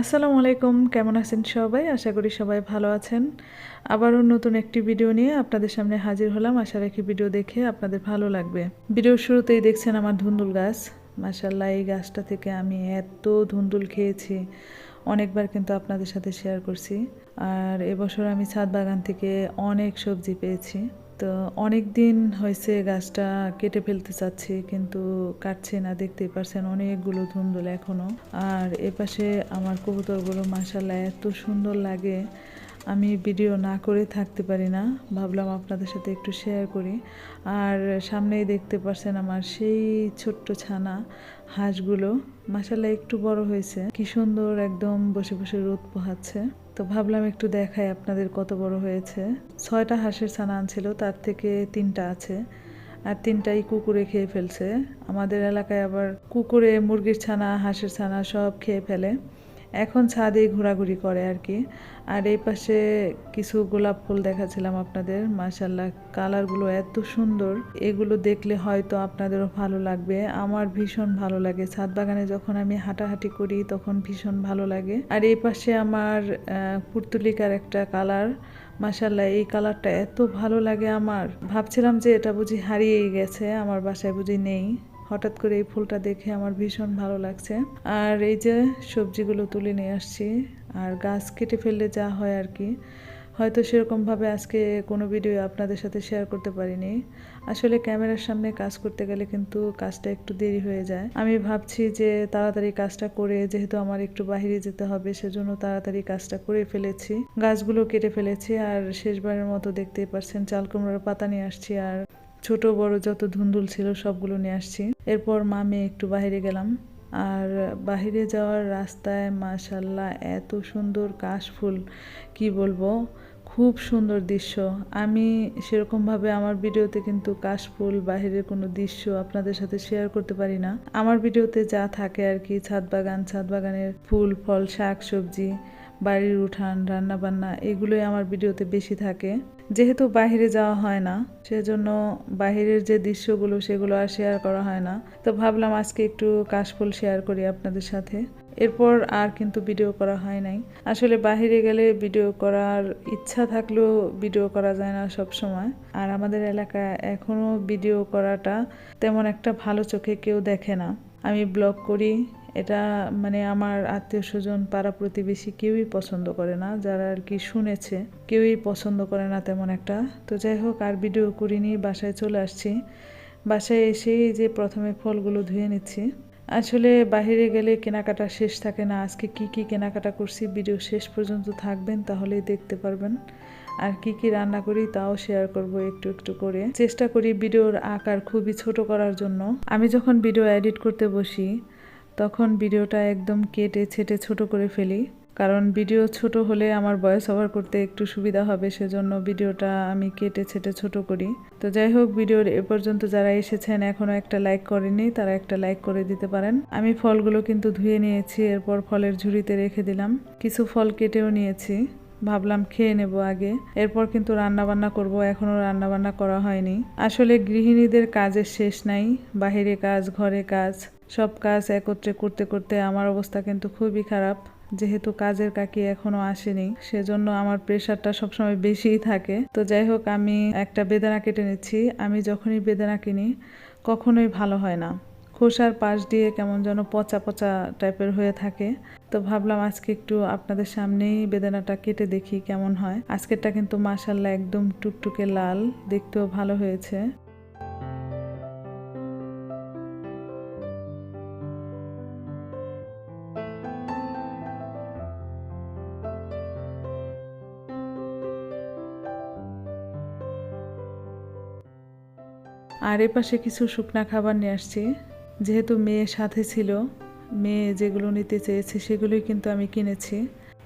আসসালামু আলাইকুম, কেমন আছেন সবাই? আশা করি সবাই ভালো আছেন। আবারও নতুন একটি ভিডিও নিয়ে আপনাদের সামনে হাজির হলাম। আশা রাখি ভিডিও দেখে আপনাদের ভালো লাগবে। ভিডিওর শুরুতেই দেখছেন আমার ধুন্দুল গাছ। মাসাল্লাহ এই গাছটা থেকে আমি এত ধুন্দুল খেয়েছি। অনেকবার কিন্তু আপনাদের সাথে শেয়ার করছি। আর এবছর আমি ছাদ বাগান থেকে অনেক সবজি পেয়েছি। তো অনেক দিন হয়েছে গাছটা কেটে ফেলতে চাচ্ছি, কিন্তু কাটছে না, দেখতেই পারছেন অনেকগুলো ধুন্দুল এখনও। আর এপাশে আমার কবুতরগুলো মাসাল্লাহ এত সুন্দর লাগে। আমি ভিডিও না করে থাকতে পারি না। ভাবলাম আপনাদের সাথে একটু শেয়ার করি। আর সামনেই দেখতে পারছেন আমার সেই ছোট্ট ছানা হাঁসগুলো। মাসাল্লাহ একটু বড় হয়েছে। কি সুন্দর একদম বসে বসে রোদ পোহাচ্ছে। তো ভাবলাম একটু দেখাই আপনাদের কত বড় হয়েছে। ছয়টা হাঁসের ছানা আনছিল, তার থেকে তিনটা আছে। আর তিনটাই কুকুরে খেয়ে ফেলছে। আমাদের এলাকায় আবার কুকুরে, মুরগির ছানা, হাঁসের ছানা সব খেয়ে ফেলে। এখন ছাদে ঘোরাঘুরি করে আর কি। আর এই পাশে কিছু গোলাপ ফুল দেখাচ্ছিলাম আপনাদের। মাশাল্লাহ কালারগুলো এত সুন্দর। এগুলো দেখলে হয়তো আপনাদেরও ভালো লাগবে। আমার ভীষণ ভালো লাগে। ছাদ বাগানে যখন আমি হাঁটাহাঁটি করি তখন ভীষণ ভালো লাগে। আর এই পাশে আমার পুর্তুলিকার একটা কালার। মাশাল্লাহ এই কালারটা এত ভালো লাগে আমার। ভাবছিলাম যে এটা বুঝি হারিয়েই গেছে। আমার বাসায় বুঝি নেই। হঠাৎ করে এই ফুলটা দেখে আমার ভীষণ ভালো লাগছে। আর এই যে সবজিগুলো তুলে নিয়ে আসছি, আর গাছ কেটে ফেললে যা হয় আর কি। হয়তো সেরকমভাবে আজকে কোনো ভিডিও আপনাদের সাথে শেয়ার করতে পারিনি। আসলে ক্যামেরার সামনে কাজ করতে গেলে কিন্তু কাজটা একটু দেরি হয়ে যায়। আমি ভাবছি যে তাড়াতাড়ি কাজটা করে, যেহেতু আমার একটু বাইরে যেতে হবে, সেজন্য তাড়াতাড়ি কাজটা করে ফেলেছি। গাছগুলো কেটে ফেলেছি, আর শেষবারের মতো দেখতেই পারছেন, চাল কুমড়োর পাতা নিয়ে আসছি আর ছোট, বড় যত ধুন্দুল ছিল সবগুলো নিয়ে আসছি। এরপর মা, মেয়ে একটু বাইরে গেলাম। আর বাহিরে যাওয়ার রাস্তায় মাশাল্লাহ এত সুন্দর কাশফুল কি বলব? খুব সুন্দর দৃশ্য। আমি সেরকমভাবে আমার ভিডিওতে কিন্তু কাশফুল বাহিরের কোনো দৃশ্য আপনাদের সাথে শেয়ার করতে পারি না। আমার ভিডিওতে যা থাকে আর কি, ছাদ বাগান, ছাদ বাগানের ফুল, ফল, শাক, সবজি বাড়ির উঠান রান্না বান্না এগুলোই আমার ভিডিওতে বেশি থাকে। যেহেতু বাইরে যাওয়া হয় না, সেজন্য বাহিরের যে দৃশ্যগুলো, সেগুলো আর শেয়ার করা হয় না। তো ভাবলাম আজকে একটু কাশফুল শেয়ার করি আপনাদের সাথে। এরপর আর কিন্তু ভিডিও করা হয় নাই। আসলে বাইরে গেলে ভিডিও করার ইচ্ছা থাকলেও ভিডিও করা যায় না সব সময় আর আমাদের এলাকায় এখনও ভিডিও করাটা তেমন একটা ভালো চোখে কেউ দেখে না। আমি ব্লগ করি এটা মানে আমার আত্মীয় স্বজন পাড়া প্রতিবেশী কেউই পছন্দ করে না, যারা আর কি শুনেছে, কেউই পছন্দ করে না তেমন একটা। তো যাই হোক, আর ভিডিও করিনি, বাসায় চলে আসছি। বাসায় এসেই যে প্রথমে ফলগুলো ধুয়ে নিচ্ছি। আসলে বাইরে গেলে কেনাকাটা শেষ থাকে না, আজকে কি কি কেনাকাটা করছি ভিডিও শেষ পর্যন্ত থাকবেন, তাহলেই দেখতে পারবেন। আর কি কি রান্না করি, তাও শেয়ার করব একটু একটু করে। চেষ্টা করি ভিডিওর আকার খুবই ছোট করার জন্য। আমি যখন ভিডিও এডিট করতে বসি তখন ভিডিওটা একদম কেটে ছেটে ছোট করে ফেলি। কারণ ভিডিও ছোট হলে আমার ভয়েস ওভার করতে একটু সুবিধা হবে, সেজন্য ভিডিওটা আমি কেটে ছেটে ছোট করি। তো যাই হোক, ভিডিওর এ পর্যন্ত যারা এসেছেন এখনও একটা লাইক করেনি তারা একটা লাইক করে দিতে পারেন। আমি ফলগুলো কিন্তু ধুয়ে নিয়েছি, এরপর ফলের ঝুড়িতে রেখে দিলাম। কিছু ফল কেটেও নিয়েছি, ভাবলাম খেয়ে নেব আগে। এরপর কিন্তু রান্না বান্না করব, এখনও রান্না বান্না করা হয়নি। আসলে গৃহিণীদের কাজের শেষ নাই বাহিরে কাজ, ঘরে কাজ। সব কাজ একত্রে করতে করতে আমার অবস্থা কিন্তু খুবই খারাপ। যেহেতু কাজের কাকি এখনও আসেনি, সেজন্য আমার প্রেশারটা সবসময় বেশিই থাকে। তো যাই হোক, আমি একটা বেদানা কেটে নিচ্ছি। আমি যখনই বেদানা কিনি, কখনোই ভালো হয় না। খোসার পাশ দিয়ে কেমন যেন পচা পচা টাইপের হয়ে থাকে। তো ভাবলাম আজকে একটু আপনাদের সামনেই বেদানাটা কেটে দেখি কেমন হয়। আজকেরটা কিন্তু মাসাল্লাহ একদম টুকটুকে লাল, দেখতেও ভালো হয়েছে। আর এ পাশে কিছু শুকনা খাবার নিয়ে আসছি। যেহেতু মেয়ে সাথে ছিল, মেয়ে যেগুলো নিতে চেয়েছে সেগুলোই কিন্তু আমি কিনেছি।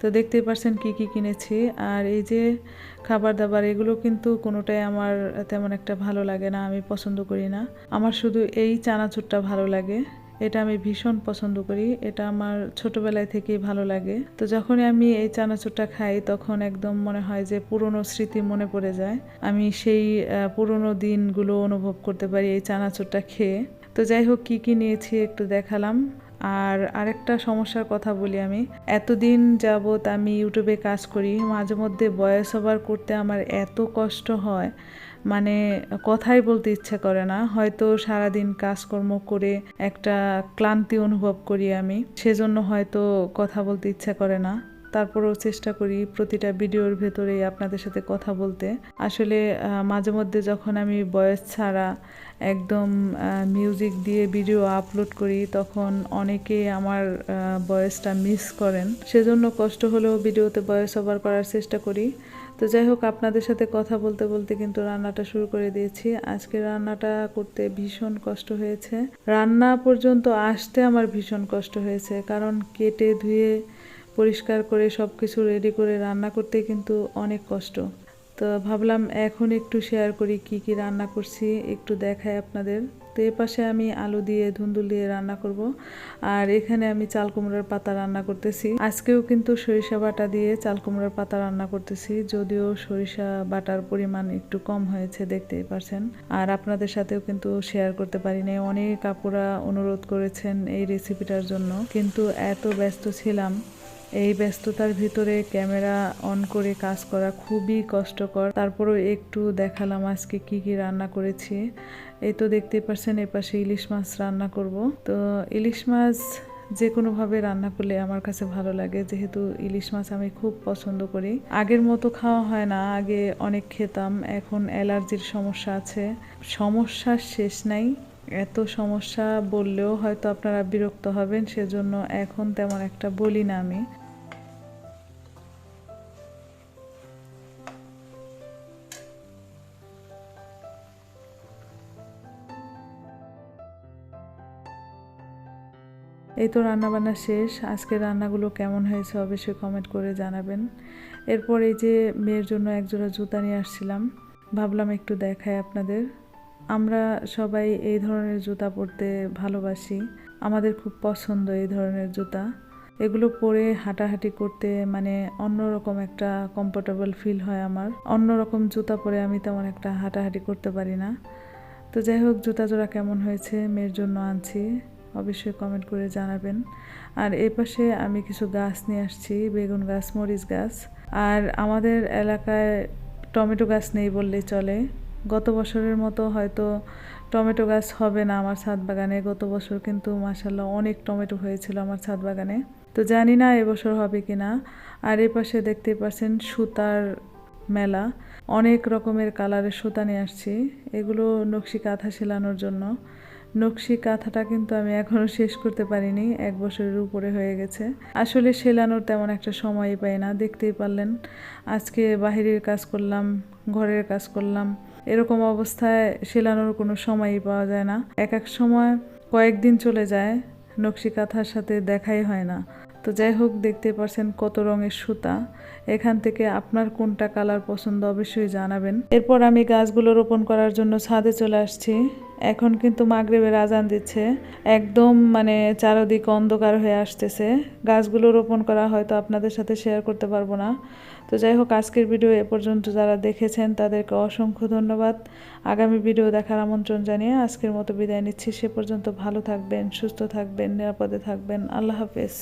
তো দেখতেই পারছেন কি কি কিনেছি। আর এই যে খাবার দাবার, এগুলো কিন্তু কোনোটাই আমার তেমন একটা ভালো লাগে না, আমি পছন্দ করি না। আমার শুধু এই চানাচুরটা ভালো লাগে। এটা আমি ভীষণ পছন্দ করি। এটা আমার ছোটবেলায় থেকেই ভালো লাগে। তো যখনই আমি এই চানাচুরটা খাই, তখন একদম মনে হয় যে পুরনো স্মৃতি মনে পড়ে যায়। আমি সেই পুরনো দিনগুলো অনুভব করতে পারি এই চানাচুরটা খেয়ে। তো যাই হোক, কি কি নিয়েছি একটু দেখালাম। আর আরেকটা সমস্যার কথা বলি আমি। এতদিন যাবৎ আমি ইউটিউবে কাজ করি, মাঝে মধ্যে ভয়েস ওভার করতে আমার এত কষ্ট হয়। মানে কথাই বলতে ইচ্ছা করে না। হয়তো সারাদিন কাজকর্ম করে একটা ক্লান্তি অনুভব করি আমি। সেজন্য হয়তো কথা বলতে ইচ্ছা করে না। তারপরেও চেষ্টা করি প্রতিটা ভিডিওর ভেতরেই আপনাদের সাথে কথা বলতে। আসলে মাঝে মধ্যে যখন আমি বয়স ছাড়া একদম মিউজিক দিয়ে ভিডিও আপলোড করি, তখন অনেকে আমার বয়সটা মিস করেন। সেজন্য কষ্ট হলেও ভিডিওতে বয়স ওভার করার চেষ্টা করি। তো যাই হোক, আপনাদের সাথে কথা বলতে বলতে কিন্তু রান্নাটা শুরু করে দিয়েছি। আজকে রান্নাটা করতে ভীষণ কষ্ট হয়েছে। রান্না পর্যন্ত আসতে আমার ভীষণ কষ্ট হয়েছে, কারণ কেটে ধুয়ে পরিষ্কার করে সব কিছু রেডি করে রান্না করতে কিন্তু অনেক কষ্ট। তো ভাবলাম এখন একটু শেয়ার করি কি কি রান্না করছি, একটু দেখাই আপনাদের। তো এ পাশে আমি আলু দিয়ে ধুন্দুল দিয়ে রান্না করব, আর এখানে আমি চাল কুমড়োর পাতা রান্না করতেছি। আজকেও কিন্তু সরিষা বাটা দিয়ে চাল কুমড়োর পাতা রান্না করতেছি, যদিও সরিষা বাটার পরিমাণ একটু কম হয়েছে, দেখতেই পারছেন। আর আপনাদের সাথেও কিন্তু শেয়ার করতে পারি পারিনি, অনেক আপুরা অনুরোধ করেছেন এই রেসিপিটার জন্য। কিন্তু এত ব্যস্ত ছিলাম এই ব্যস্ততার ভিতরে ক্যামেরা অন করে কাজ করা খুবই কষ্টকর। তারপরেও একটু দেখালাম আজকে কি কি রান্না করেছি। এই তো দেখতেই পাচ্ছেন এপাশে ইলিশ মাছ রান্না করব। তো ইলিশ মাছ যে কোনোভাবে রান্না করলে আমার কাছে ভালো লাগে। যেহেতু ইলিশ মাছ আমি খুব পছন্দ করি। আগের মতো খাওয়া হয় না, আগে অনেক খেতাম। এখন অ্যালার্জির সমস্যা আছে। সমস্যার শেষ নাই। এত সমস্যা বললেও হয়তো আপনারা বিরক্ত হবেন, সেজন্য এখন তেমন একটা বলি না আমি। এই তো রান্নাবান্না শেষ। আজকের রান্নাগুলো কেমন হয়েছে অবশ্যই কমেন্ট করে জানাবেন। এরপর এই যে মেয়ের জন্য একজোড়া জুতা নিয়ে আসছিলাম, ভাবলাম একটু দেখায় আপনাদের। আমরা সবাই এই ধরনের জুতা পরতে ভালোবাসি। আমাদের খুব পছন্দ এই ধরনের জুতা। এগুলো পরে হাঁটাহাঁটি করতে মানে অন্যরকম একটা কমফোর্টেবল ফিল হয় আমার। অন্যরকম জুতা পরে আমি তেমন একটা হাঁটাহাঁটি করতে পারি না। তো যাই হোক, জুতা জোড়া কেমন হয়েছে মেয়ের জন্য আনছি। অবশ্যই কমেন্ট করে জানাবেন। আর এ পাশে আমি কিছু গাছ নিয়ে আসছি, বেগুন গাছ, মরিচ গাছ। আর আমাদের এলাকায় টমেটো গাছ নেই বললেই চলে। গত বছরের মতো হয়তো টমেটো গাছ হবে না আমার ছাদ বাগানে। গত বছর কিন্তু মাসাল্লাহ অনেক টমেটো হয়েছিল আমার ছাদ বাগানে। তো জানি না এবছর হবে কি না। আর এ পাশে দেখতে পাচ্ছেন সুতার মেলা। অনেক রকমের কালারের সুতা নিয়ে আসছি। এগুলো নকশি কাঁথা সেলানোর জন্য। নকশি কাঁথাটা কিন্তু আমি এখনও শেষ করতে পারিনি, এক বছরের উপরে হয়ে গেছে। আসলে সেলানোর তেমন একটা সময়ই পাই না, দেখতেই পারলেন। আজকে বাহিরের কাজ করলাম, ঘরের কাজ করলাম, এরকম অবস্থায় সেলানোর কোনো সময়ই পাওয়া যায় না। এক এক সময় কয়েকদিন চলে যায়, নকশি কাঁথার সাথে দেখাই হয় না। তো যাই হোক দেখতে পারছেন কত রঙের সুতা। এখান থেকে আপনার কোনটা কালার পছন্দ অবশ্যই জানাবেন। এরপর আমি গাছগুলো রোপণ করার জন্য ছাদে চলে আসছি। এখন কিন্তু মাগরেবের আজান দিচ্ছে। একদম মানে চারদিক অন্ধকার হয়ে আসতেছে। গাছগুলো রোপণ করা হয়তো আপনাদের সাথে শেয়ার করতে পারব না। তো যাই হোক, আজকের ভিডিও এ পর্যন্ত যারা দেখেছেন, তাদেরকে অসংখ্য ধন্যবাদ। আগামী ভিডিও দেখার আমন্ত্রণ জানিয়ে আজকের মতো বিদায় নিচ্ছি। সে পর্যন্ত ভালো থাকবেন, সুস্থ থাকবেন, নিরাপদে থাকবেন। আল্লাহ হাফেজ।